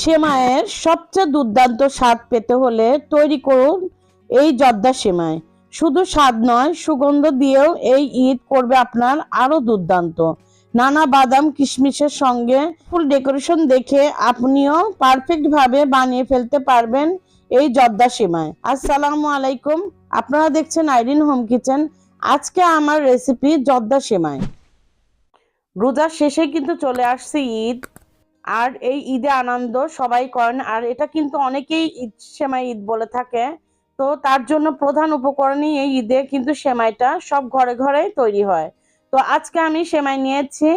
সেমাইয়ের সবচেয়ে দুর্দান্ত স্বাদ পেতে হলে তৈরি করুন এই জর্দা সেমাই। শুধু স্বাদ নয়, সুগন্ধ দিয়েও এই ঈদ করবে আপনার আরও দুর্দান্ত। নানা বাদাম কিশমিশের সঙ্গে ফুল ডেকোরেশন দেখে আপনিও পারফেক্ট ভাবে বানিয়ে ফেলতে পারবেন এই জর্দা সেমাই। আসসালামু আলাইকুম। আপনারা দেখছেন আইরিন হোম কিচেন। আজকে আমার রেসিপি জর্দা সেমাই। রোজার শেষে কিন্তু চলে আসছে ঈদ। আর এই ঈদে আনন্দ সবাই করেন। আর এটা কিন্তু অনেকেই ঈদ সেমাই ঈদ বলে থাকে। তো তার জন্য প্রধান উপকরণই এই ঈদে কিন্তু সেমাইটা। সব ঘরে ঘরে তৈরি হয়। তো আজকে আমি সেমাই নিয়েছি।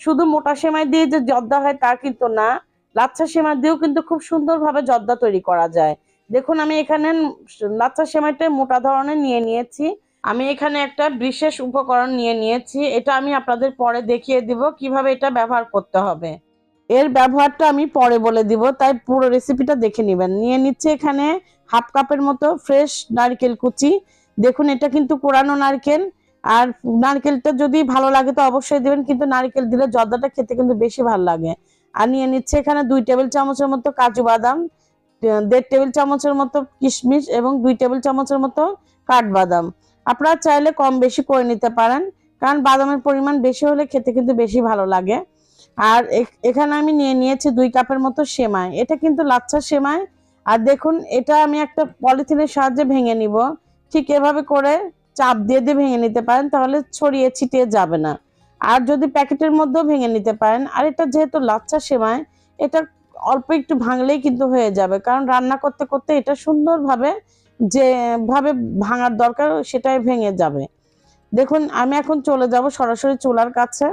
শুধু মোটা সেমাই দিয়ে যে জর্দা হয় তা কিন্তু না, লাচ্ছা সেমাই দিয়েও কিন্তু খুব সুন্দরভাবে জর্দা তৈরি করা যায়। দেখুন, আমি এখানে লাচ্ছা সেমাইটা মোটা ধরনের নিয়ে নিয়েছি। আমি এখানে একটা বিশেষ উপকরণ নিয়ে নিয়েছি। এটা আমি আপনাদের পরে দেখিয়ে দিব কীভাবে এটা ব্যবহার করতে হবে। এর ব্যবহারটা আমি পরে বলে দিব, তাই পুরো রেসিপিটা দেখে নেবেন। নিয়ে নিচ্ছে এখানে হাফ কাপের মতো ফ্রেশ নারকেল কুচি। দেখুন, এটা কিন্তু কোরানো নারকেল। আর নারকেলটা যদি ভালো লাগে তো অবশ্যই দেবেন, কিন্তু নারকেল দিলে জর্দাটা খেতে কিন্তু বেশি ভালো লাগে। আর নিয়ে নিচ্ছে এখানে দুই টেবিল চামচের মতো কাজু বাদাম দেড় টেবিল চামচের মতো কিশমিশ এবং দুই টেবিল চামচের মতো কাঠবাদাম। আপনারা চাইলে কম বেশি করে নিতে পারেন, কারণ বাদামের পরিমাণ বেশি হলে খেতে কিন্তু বেশি ভালো লাগে। আর এখানে আমি নিয়ে নিয়েছি দুই কাপের মতো সেমাই। এটা কিন্তু লাচ্ছা সেমাই। আর দেখুন, এটা আমি একটা পলিথিনের সাহায্যে ভেঙে নিব। ঠিক এভাবে করে চাপ দিয়ে দিয়ে ভেঙে নিতে পারেন, তাহলে ছড়িয়ে ছিটিয়ে যাবে না। আর যদি প্যাকেটের মধ্যেও ভেঙে নিতে পারেন, আর এটা যেহেতু লাচ্ছা সেমাই, এটা অল্প একটু ভাঙলেই কিন্তু হয়ে যাবে। কারণ রান্না করতে করতে এটা সুন্দরভাবে যেভাবে ভাঙার দরকার, সেটাই ভেঙে যাবে। দেখুন, আমি এখন চলে যাব সরাসরি চুলার কাছে।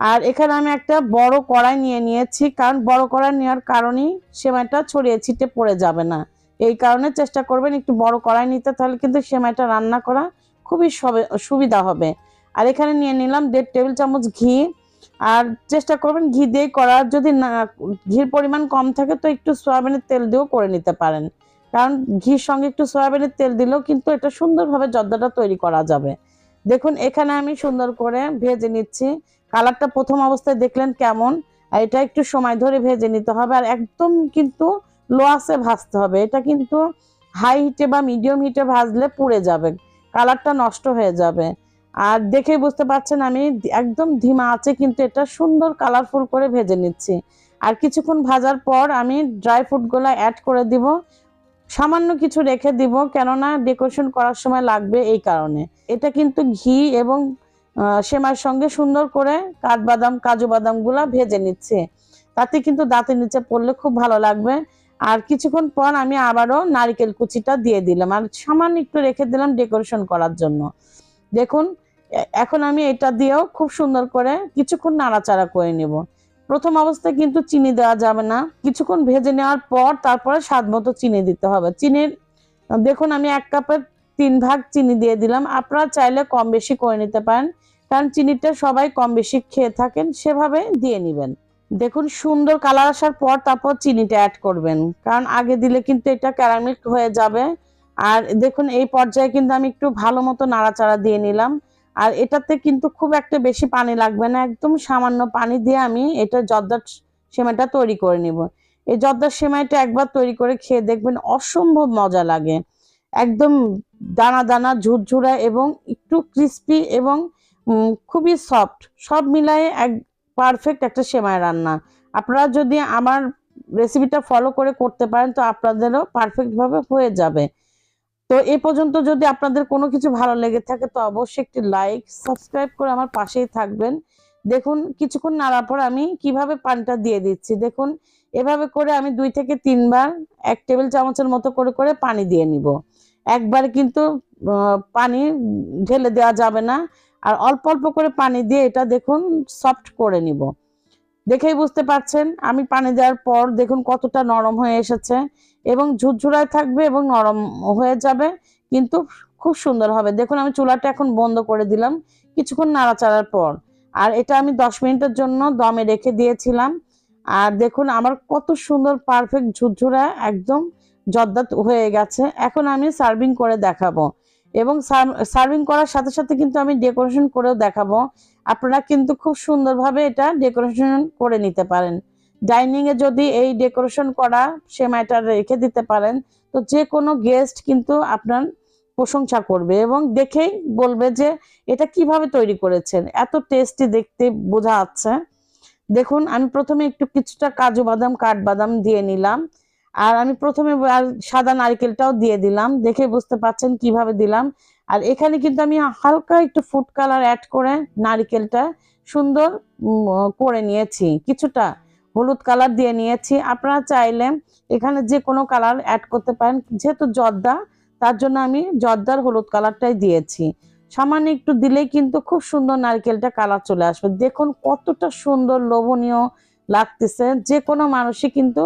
আর এখানে আমি একটা বড় কড়াই নিয়ে নিয়েছি, কারণ বড় কড়াই নেওয়ার কারণেই সেমাইটা ছড়িয়ে ছিটে পড়ে যাবে না। এই কারণে চেষ্টা করবেন একটু বড় কড়াই নিতে, তাহলে কিন্তু সেমাইটা রান্না করা খুবই সুবিধা হবে। আর এখানে নিয়ে নিলাম দেড় টেবিল চামচ ঘি। আর চেষ্টা করবেন ঘি দিয়ে করার যদি না, ঘির পরিমাণ কম থাকে তো একটু সয়াবিনের তেল দিয়েও করে নিতে পারেন। কারণ ঘির সঙ্গে একটু সয়াবিনের তেল দিলেও কিন্তু এটা সুন্দরভাবে জর্দাটা তৈরি করা যাবে। দেখুন, এখানে আমি সুন্দর করে ভেজে নিচ্ছি। কালারটা প্রথম অবস্থায় দেখলেন কেমন, আর এটা একটু সময় ধরে ভেজে নিতে হবে, আর একদম কিন্তু লো আসে ভাজতে হবে। এটা কিন্তু হাই হিটে বা মিডিয়াম হিটে ভাজলে পুড়ে যাবে, কালারটা নষ্ট হয়ে যাবে। আর দেখেই বুঝতে পারছেন আমি, একদম ধিমা আছে কিন্তু এটা সুন্দর কালারফুল করে ভেজে নিচ্ছি। আর কিছুক্ষণ ভাজার পর আমি ড্রাই ফ্রুটগুলো অ্যাড করে দিব। সামান্য কিছু রেখে দিব, কেননা ডেকোরেশন করার সময় লাগবে এই কারণে। এটা কিন্তু ঘি এবং সেমার সঙ্গে সুন্দর করে কাঠবাদাম, কাজু বাদামগুলা ভেজে নিচ্ছে। তাতে কিন্তু দাঁতের নিচে পড়লে খুব ভালো লাগবে। আর কিছুক্ষণ পর আমি আবারও নারিকেল কুচিটা দিয়ে দিলাম। আর সামান্য একটু রেখে দিলাম ডেকোরেশন করার জন্য। দেখুন এখন আমি এটা দিয়েও খুব সুন্দর করে কিছুক্ষণ নাড়াচাড়া করে নেব। প্রথম অবস্থায় কিন্তু চিনি দেওয়া যাবে না। কিছুক্ষণ ভেজে নেওয়ার পর তারপরে স্বাদ মতো চিনি দিতে হবে। চিনির, দেখুন আমি এক কাপের তিন ভাগ চিনি দিয়ে দিলাম। আপনারা চাইলে কম বেশি করে নিতে পারেন। কারণ চিনিটা সবাই কম বেশি খেয়ে থাকেন, সেভাবে দিয়ে নেবেন। দেখুন, সুন্দর কালার আসার পর তারপর চিনিটা অ্যাড করবেন। কারণ আগে দিলে কিন্তু এটা ক্যারামেল হয়ে যাবে। আর দেখুন, এই পর্যায়ে কিন্তু আমি একটু ভালো মতো নাড়াচাড়া দিয়ে নিলাম। আর এটাতে কিন্তু খুব একটা বেশি পানি লাগবে না, একদম সামান্য পানি দিয়ে আমি এটা জর্দার সেমাইটা তৈরি করে নিব। এই জর্দার সেমাইটা একবার তৈরি করে খেয়ে দেখবেন অসম্ভব মজা লাগে। একদম দানা দানা ঝুরঝুরা এবং একটু ক্রিস্পি এবং খুবই সফট সব মিলায়ে এক পারফেক্ট একটা সেমাই রান্না। আপনারা যদি আমার রেসিপিটা ফলো করে করতে পারেন, তো আপনাদেরও পারফেক্টভাবে হয়ে যাবে। তো এ পর্যন্ত যদি আপনাদের কোনো কিছু ভালো লেগে থাকে, তো অবশ্যই একটি লাইক সাবস্ক্রাইব করে আমার পাশেই থাকবেন। দেখুন, কিছুক্ষণ নাড়ার পর আমি কীভাবে পানিটা দিয়ে দিচ্ছি। দেখুন, এভাবে করে আমি দুই থেকে তিনবার এক টেবিল চামচের মতো করে করে পানি দিয়ে নিব। একবার কিন্তু পানি ঢেলে দেওয়া যাবে না। আর অল্প অল্প করে পানি দিয়ে এটা দেখুন সফট করে নিব। দেখেই বুঝতে পারছেন, আমি পানি দেওয়ার পর দেখুন কতটা নরম হয়ে এসেছে এবং ঝুরঝুরায় থাকবে এবং নরম হয়ে যাবে, কিন্তু খুব সুন্দর হবে। দেখুন আমি চুলাটা এখন বন্ধ করে দিলাম কিছুক্ষণ নাড়াচাড়ার পর। আর এটা আমি দশ মিনিটের জন্য দমে রেখে দিয়েছিলাম। আর দেখুন আমার কত সুন্দর পারফেক্ট ঝুরঝুরা একদম জর্দাত হয়ে গেছে। এখন আমি সার্ভিং করে দেখাবো। এবং সার্ভিং করার সাথে সাথে কিন্তু আমি ডেকোরেশন করেও দেখাবো। আপনারা কিন্তু খুব সুন্দরভাবে এটা ডেকোরেশন করে নিতে পারেন। ডাইনিং এ যদি এই ডেকোরেশন করা সেমাইটা রেখে দিতে পারেন, তো যে কোনো গেস্ট কিন্তু আপনার প্রশংসা করবে এবং দেখেই বলবে যে এটা কীভাবে তৈরি করেছেন। এত টেস্টি দেখতে বোঝা যাচ্ছে। দেখুন, আমি প্রথমে একটু কিছুটা কাজু বাদাম কাঠবাদাম দিয়ে নিলাম। আর আমি প্রথমে আর সাদা নারকেলটাও দিয়ে দিলাম, দেখে বুঝতে পারছেন কীভাবে দিলাম। আর এখানে কিন্তু আমি হালকা একটু ফুড কালার অ্যাড করে নারকেলটা সুন্দর করে নিয়েছি। কিছুটা হলুদ কালার দিয়ে নিয়েছি। আপনারা চাইলে এখানে যে কোনো কালার অ্যাড করতে পারেন, যেহেতু জর্দা, তার জন্য আমি জর্দার হলুদ কালারটাই দিয়েছি। সামান্য একটু দিলেই কিন্তু খুব সুন্দর নারকেলটা কালার চলে আসবে। দেখুন কতটা সুন্দর লোভনীয় লাগতেছে। যে কোনো মানুষই কিন্তু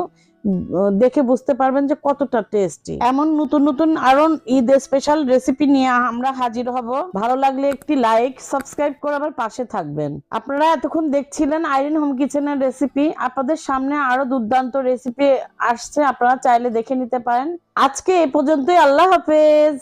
দেখে বুঝতে পারবেন যে কতটা টেস্টি এমন নতুন নতুন আরও ঈদ স্পেশাল রেসিপি নিয়ে আমরা হাজির হব। ভালো লাগলে একটি লাইক সাবস্ক্রাইব করে আবার পাশে থাকবেন। আপনারা এতক্ষণ দেখছিলেন আইরিন হোম কিচেনের রেসিপি আপনাদের সামনে আরও দুর্দান্ত রেসিপি আসছে, আপনারা চাইলে দেখে নিতে পারেন। আজকে এ পর্যন্তই, আল্লাহ হাফেজ!